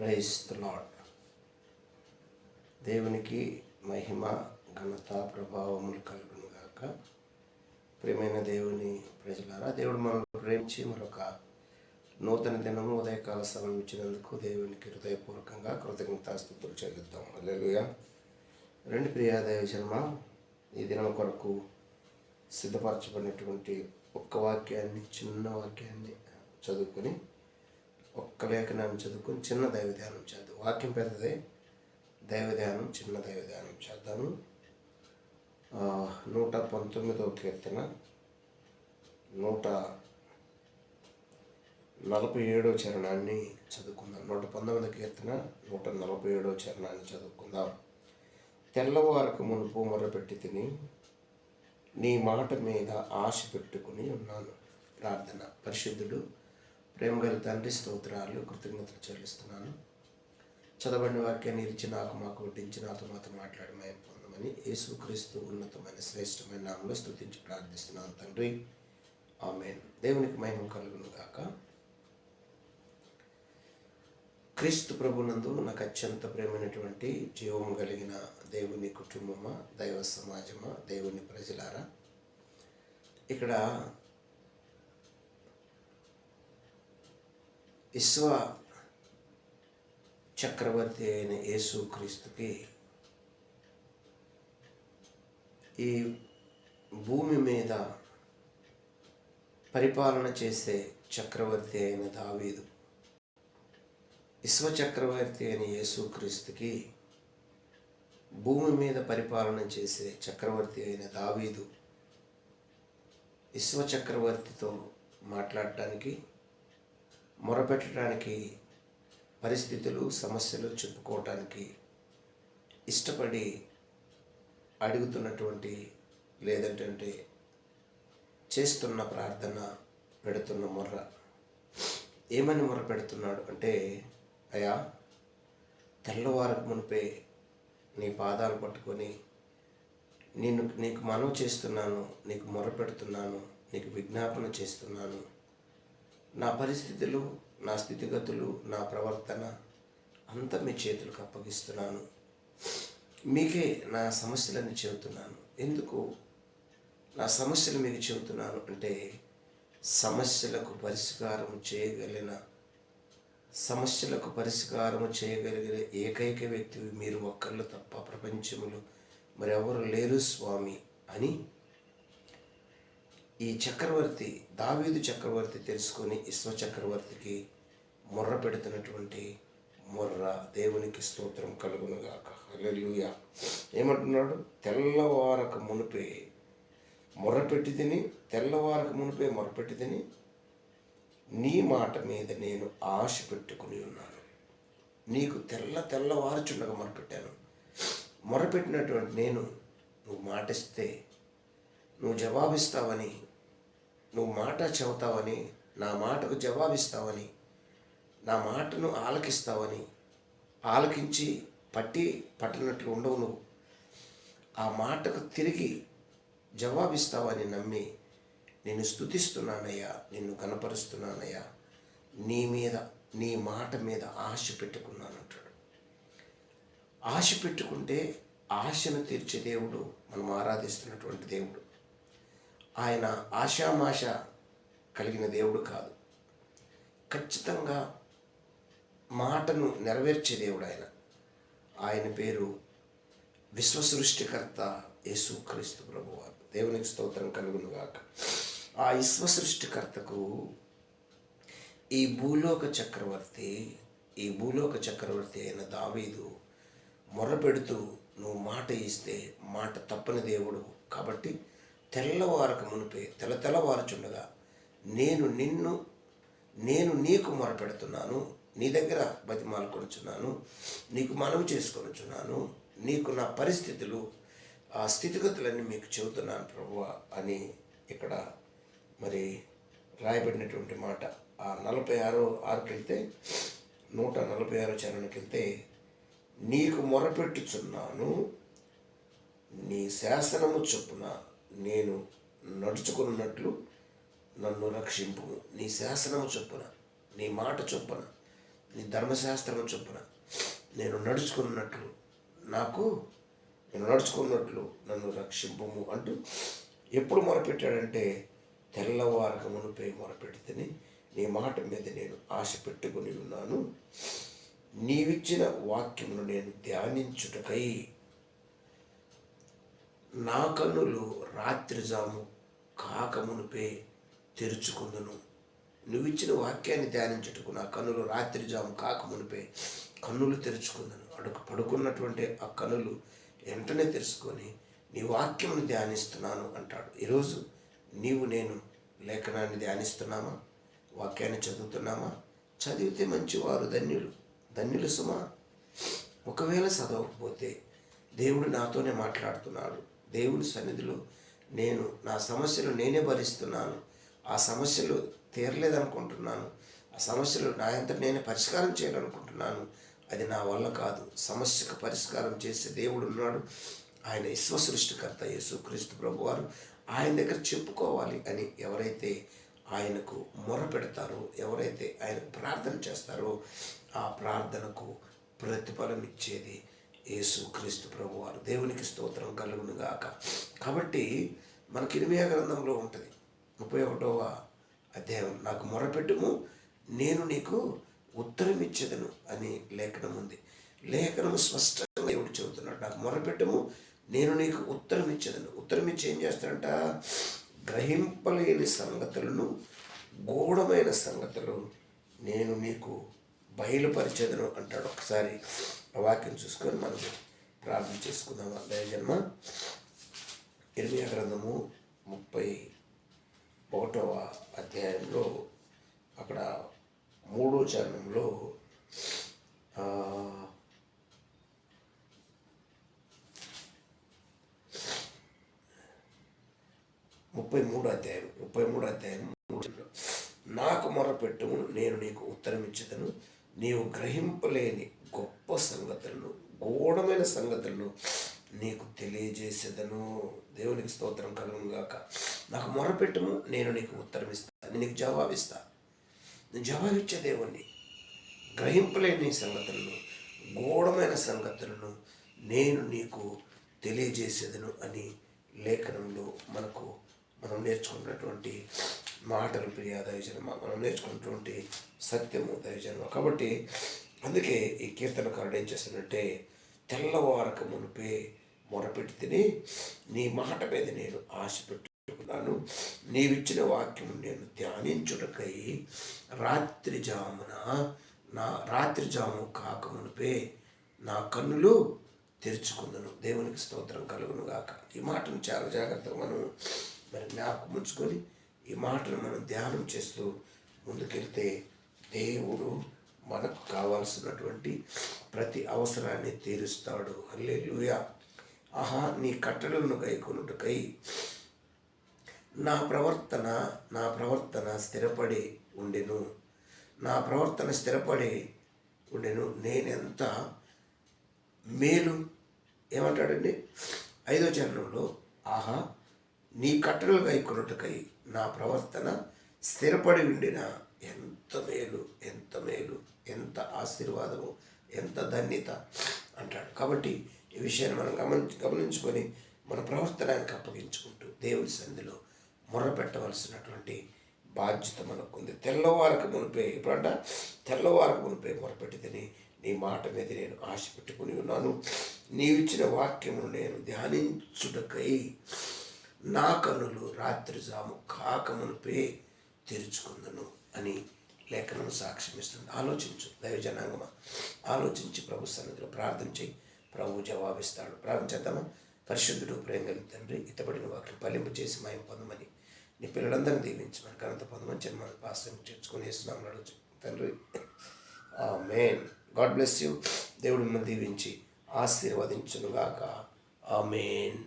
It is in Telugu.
ప్రైస్ లాడ్ దేవునికి మహిమ ఘనత ప్రభావములు కలుగును గాక. ప్రియమైన దేవుని ప్రజలారా దేవుడు మనల్ని ప్రేమించి మరొక నూతన దినము ఉదయకాల సమయం ఇచ్చినందుకు దేవునికి హృదయపూర్వకంగా కృతజ్ఞతాస్థుతులు చెల్లిద్దాం. అల్లెలుగా రెండు ప్రియాదేవి దైవ జన్మ ఈ దినం కొరకు సిద్ధపరచబడినటువంటి ఒక్క వాక్యాన్ని చిన్న వాక్యాన్ని చదువుకొని ఒక్క లేఖనాన్ని చదువుకొని చిన్న దైవ ధ్యానం చేద్దాం. వాక్యం పెద్దదే. దైవ ధ్యానం చిన్న దైవ ధ్యానం చేద్దాము నూట పంతొమ్మిదవ కీర్తన నూట నలభై ఏడో చరణాన్ని చదువుకుందాం. నూట పంతొమ్మిది కీర్తన నూట నలభై ఏడో చరణాన్ని చదువుకుందాం. తెల్లవారకు మునుపు మొరపెట్టి తిని నీ మాట మీద ఆశ పెట్టుకుని ఉన్నాను. ప్రార్థన. పరిశుద్ధుడు ప్రేమ గారి తండ్రి స్తోత్రాలు కృతజ్ఞతలు చెల్లిస్తున్నాను. చదవండి వాక్యాన్ని ఇచ్చి నాకు మాకు వడ్డించి నాతో మాతో మాట్లాడి మేము పొందమని యేసుక్రీస్తు ఉన్నతమైన శ్రేష్టమైన నామంలో స్తుతించి ప్రార్థిస్తున్నాను తండ్రి. ఆమె దేవునికి మహిమ కలుగును గాక. క్రీస్తు ప్రభునందు నాకు అత్యంత ప్రేమైనటువంటి జీవం కలిగిన దేవుని కుటుంబమా దైవ సమాజమా దేవుని ప్రజలారా? ఇక్కడ విశ్వ చక్రవర్తి అయిన యేసుక్రీస్తుకి ఈ భూమి మీద పరిపాలన చేసే చక్రవర్తి అయిన దావీదు. విశ్వ చక్రవర్తి అయిన యేసుక్రీస్తుకి భూమి మీద పరిపాలన చేసే చక్రవర్తి అయిన దావీదు విశ్వ చక్రవర్తితో మాట్లాడటానికి మొరపెట్టడానికి పరిస్థితులు సమస్యలు చెప్పుకోవటానికి ఇష్టపడి అడుగుతున్నటువంటి లేదంటే చేస్తున్న ప్రార్థన పెడుతున్న మొర్ర. ఏమని మొర పెడుతున్నాడు అంటే అయా తెల్లవారకు మునిపే నీ పాదాలు పట్టుకొని నేను నీకు మనవి చేస్తున్నాను నీకు మొర పెడుతున్నాను నీకు విజ్ఞాపన చేస్తున్నాను నా పరిస్థితులు నా స్థితిగతులు నా ప్రవర్తన అంతా మీ చేతులకు అప్పగిస్తున్నాను. మీకే నా సమస్యలన్నీ చెబుతున్నాను. ఎందుకు? నా సమస్యలు మీకు చెబుతున్నాను అంటే సమస్యలకు పరిష్కారం చేయగలిగిన సమస్యలకు పరిష్కారం చేయగలిగిన ఏకైక వ్యక్తి మీరు ఒక్కళ్ళు తప్ప ప్రపంచంలో మరెవరు లేరు స్వామి అని ఈ చక్రవర్తి దావీదు చక్రవర్తి తెలుసుకొని విశ్వ చక్రవర్తికి మొర్ర పెడుతున్నటువంటి మొర్ర దేవునికి స్తోత్రం కలుగునుగాక. హలెలుయ ఏమంటున్నాడు? తెల్లవారక మునిపే మొర్రపెట్టి తిని తెల్లవారక మునిపే మొరపెట్టి తిని నీ మాట మీద నేను ఆశ పెట్టుకుని ఉన్నాను. నీకు తెల్ల తెల్లవారుచుండగా మొరపెట్టాను మొరపెట్టినటువంటి నేను నువ్వు మాటిస్తే నువ్వు జవాబిస్తావని నువ్వు మాట చెబుతావని నా మాటకు జవాబిస్తావని నా మాటను ఆలకిస్తావని ఆలకించి పట్టి పట్టినట్లు ఉండవు నువ్వు. ఆ మాటకు తిరిగి జవాబిస్తావని నమ్మి నేను స్థుతిస్తున్నానయ్యా నిన్ను కనపరుస్తున్నానయ్యా నీ మీద నీ మాట మీద ఆశ పెట్టుకున్నానంటాడు. ఆశ పెట్టుకుంటే ఆశను తీర్చే దేవుడు మనం ఆరాధిస్తున్నటువంటి దేవుడు. ఆయన ఆశామాష కలిగిన దేవుడు కాదు. ఖచ్చితంగా మాటను నెరవేర్చే దేవుడు ఆయన. ఆయన పేరు విశ్వసృష్టికర్త యేసుక్రీస్తు ప్రభువారు. దేవునికి స్తోత్రం కలుగునుగాక. ఆ విశ్వసృష్టికర్తకు ఈ భూలోక చక్రవర్తి ఈ భూలోక చక్రవర్తి అయిన దావీదు మొరపెడుతూ నువ్వు మాట ఇస్తే మాట తప్పని దేవుడు. కాబట్టి తెల్లవారక మునిపే తెల్ల తెల్లవారుచుండగా నేను నిన్ను నేను నీకు మొరపెడుతున్నాను నీ దగ్గర బతిమాలుకొనుచున్నాను నీకు మనవి చేసుకొనుచున్నాను నీకు నా పరిస్థితులు ఆ స్థితిగతులన్నీ మీకు చెబుతున్నాను ప్రభు అని ఇక్కడ మరి రాయబడినటువంటి మాట. ఆ నలభై ఆరో ఆరుకి వెళ్తే నూట నలభై ఆరో చరణకి వెళ్తే నీకు మొరపెట్టుచున్నాను నీ శాసనము చొప్పున నేను నడుచుకున్నట్లు నన్ను రక్షింపు. నీ శాసనము చొప్పున నీ మాట చొప్పున నీ ధర్మశాస్త్రము చొప్పున నేను నడుచుకున్నట్లు నాకు నేను నడుచుకున్నట్లు నన్ను రక్షింపము అంటూ ఎప్పుడు మొరపెట్టాడంటే తెల్లవారక మునిపై మొరపెడితేనే నీ మాట మీద నేను ఆశ పెట్టుకుని ఉన్నాను. నీవిచ్చిన వాక్యమును నేను ధ్యానించుటకై నా కన్నులు రాత్రిజాము కాకమునుపే తెరుచుకుందును. నువ్విచ్చిన వాక్యాన్ని ధ్యానించుటకు నా కన్నులు రాత్రిజాము కాకమునిపే కన్నులు తెరుచుకుందను. అడుగు పడుకున్నటువంటి ఆ కన్నులు వెంటనే తెరుచుకొని నీ వాక్యమును ధ్యానిస్తున్నాను అంటాడు. ఈరోజు నీవు నేను లేఖనాన్ని ధ్యానిస్తున్నామా? వాక్యాన్ని చదువుతున్నామా? చదివితే మంచివారు ధన్యులు. ధన్యులు సుమా. ఒకవేళ చదవకపోతే దేవుడు నాతోనే మాట్లాడుతున్నాడు. దేవుని సన్నిధిలో నేను నా సమస్యలు నేనే భరిస్తున్నాను. ఆ సమస్యలు తీరలేదనుకుంటున్నాను. ఆ సమస్యలు నా ఎంత నేనే పరిష్కారం చేయాలనుకుంటున్నాను. అది నా వల్ల కాదు. సమస్యకు పరిష్కారం చేసే దేవుడు ఉన్నాడు. ఆయన విశ్వ సృష్టికర్త యేసుక్రీస్తు ప్రభు వారు ఆయన దగ్గర చెప్పుకోవాలి అని ఎవరైతే ఆయనకు మొర పెడతారో ఎవరైతే ఆయనకు ప్రార్థన చేస్తారో ఆ ప్రార్థనకు ప్రతిఫలం ఇచ్చేది యేసుక్రీస్తు ప్రభు వారు దేవునికి స్తోత్రం కలుగును గాక. కాబట్టి మనకి ఇరిమియా గ్రంథంలో ఉంటుంది. ముప్పై ఒకటవ అధ్యాయం. నాకు మొరపెట్టుము నేను నీకు ఉత్తరం ఇచ్చేదను అని లేఖనం ఉంది. లేఖనం స్పష్టంగా దేవుడు చెబుతున్నాడు. నాకు మొరపెట్టము నేను నీకు ఉత్తరం ఇచ్చేదను ఉత్తరం ఇచ్చి ఏం చేస్తాడంట? గ్రహింపలేని సంగతులను గూఢమైన సంగతులు నేను నీకు బయలుపరిచేదను అంటాడు. ఒకసారి వాక్యం చూసుకొని మనం ప్రార్థన చేసుకుందాం దయజన్మ ఇరవై గ్రంథము ముప్పై ఒకటవ అధ్యాయంలో అక్కడ మూడో చరణంలో ముప్పై మూడు అధ్యాయం ముప్పై మూడు అధ్యాయం నాకు మొరపెట్టుము నేను నీకు ఉత్తరం ఇచ్చేదను నీవు గ్రహింపలేని గొప్ప సంగతులను గూఢమైన సంగతులను నీకు తెలియజేసేదను. దేవునికి స్తోత్రం కలుగును గాక. నాకు మొరపెట్టుము నేను నీకు ఉత్తరం ఇస్తాను నీకు జవాబిస్తా. నేను జవాబిచ్చే దేవుణ్ణి. గ్రహింపలేని సంగతులను గూఢమైన సంగతులను నేను నీకు తెలియజేసేదను అని లేఖనంలో మనకు మనం నేర్చుకున్నటువంటి మాటలు ప్రియ దైవజన్మ? మనం నేర్చుకున్నటువంటి సత్యము దైవజన్మ? కాబట్టి అందుకే ఈ కీర్తనకారుడు ఏం చేస్తున్నట్టే తెల్లవారక మునిపే మొరపెట్టి తిని నీ మాట మీద నేను ఆశ పెట్టుకున్నాను. నీవిచ్చిన వాక్యము నేను ధ్యానించుటకై రాత్రి జామున నా రాత్రి జాము కాకమునిపే నా కన్నులు తెరుచుకుందను దేవునికి స్తోత్రం కలుగును గాక ఈ మాటను చాలా జాగ్రత్తగా మనం మరి జ్ఞాపకం ఉంచుకొని ఈ మాటను మనం ధ్యానం చేస్తూ ముందుకెళ్తే దేవుడు మనకు కావాల్సినటువంటి ప్రతి అవసరాన్ని తీరుస్తాడు. హల్లెలూయా. ఆహా నీ కట్టడలను గైకొనుటకై నా ప్రవర్తన నా ప్రవర్తన స్థిరపడి ఉండెను. నా ప్రవర్తన స్థిరపడి ఉండెను. నేనెంత మేలు? ఏమంటాడండి? ఐదో చరణంలో ఆహా నీ కట్టడలు గైకొనుటకై నా ప్రవర్తన స్థిరపడి ఉండిన ఎంత మేలు ఎంత మేలు ఎంత ఆశీర్వాదము ఎంత ధన్యత అంటాడు. కాబట్టి ఈ విషయాన్ని మనం గమని గమనించుకొని మన ప్రవర్తనానికి అప్పగించుకుంటూ దేవుడి సంధిలో మొర్ర పెట్టవలసినటువంటి బాధ్యత మనకుంది. తెల్లవారకు మునిపే ఇప్పుడంట తెల్లవారకు మునిపే మొరపెట్టి తిని నీ మాట మీద నేను ఆశ పెట్టుకుని ఉన్నాను. నీవిచ్చిన వాక్యమును నేను ధ్యానించుటకై నా కన్నులు రాత్రి జాము కాకమునిపే తెరుచుకుందను అని లేఖనం సాక్ష్యం ఇస్తుంది ఆలోచించు దైవజనాంగమ. ఆలోచించి ప్రభు సన్నిధిలో ప్రార్థన చేయి. ప్రభు జవాబిస్తాడు. ప్రార్థించేద్దామా పరిశుద్ధుడు ప్రేమ కలిగిన తండ్రి ఇతబడిన వాటిని ఫలింపు చేసి మాయం పొందమని. నీ పిల్లలందరినీ దీవించి మన కనంత పొందమని జన్మ పాసం చేర్చుకొని వేస్తున్నాం అడుగు తండ్రి ఆ మేన్ గాడ్ బ్లెస్ యూ. దేవుడు మిమ్మల్ని దీవించి ఆశీర్వదించునుగాక. ఆ మేన్